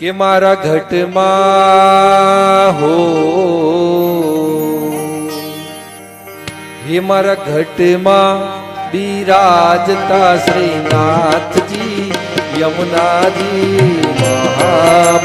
કે મારા ઘટમાં હો. હે મારા ઘટમાં બિરાજતા શ્રીનાથજી યમુનાજી મહાપ્રભુજી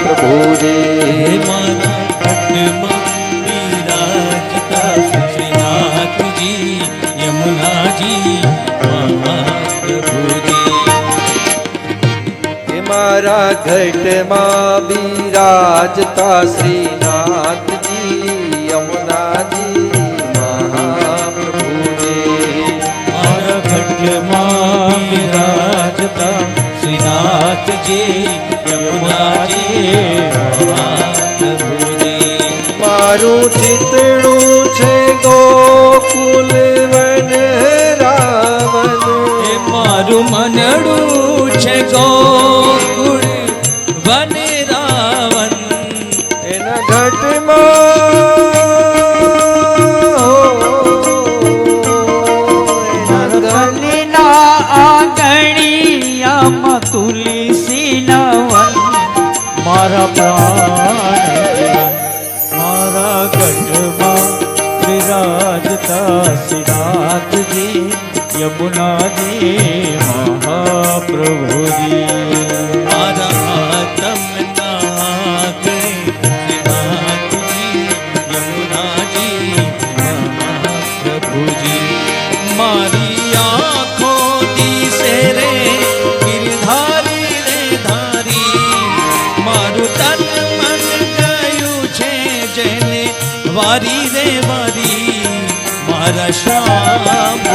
મારા ઘટમાં બિરાજતા શ્રીનાથજી યમુનાજી મહાપ્રભુજી. મારા ઘટમાં બિરાજતા શ્રીનાથજી યમુનાજી મહાપ્રભુજી. મારું ચિતડું છે ગોકુલ વન રાવણ. મારું મનડું છે ગોકુળ વન રાવણ એના ઘટમાં ગલીના આંગણિયામાં તુલસી નવન મારા પ્રાણ મારા ગઢમાં વિરાજતા શ્રીનાથજી યમુનાજી મહાપ્રભુજી મહાપ્રભુજી મારી આંખો દિશે રે ગિરધારી રે ધારી મારું તન મન ગયું છે જેને વારી રે વારી મારા શ્યામ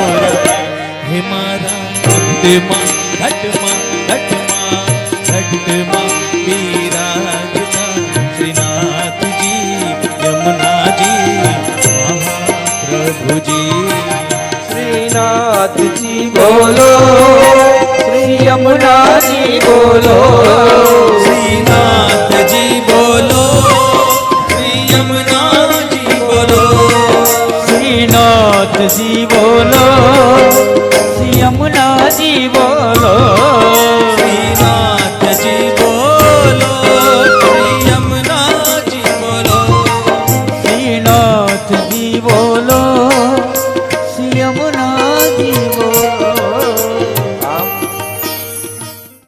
હે મારા ઘટમાં ઘટમાં ઘટમાં ઘટમાં બિરાજતા નાથજી બોલો શ્રી યમુનાજી બોલો શ્રીનાથજી બોલો શ્રી યમુનાજી બોલો શ્રીનાથજી બોલો શ્રી યમુનાજી બોલો রাগিব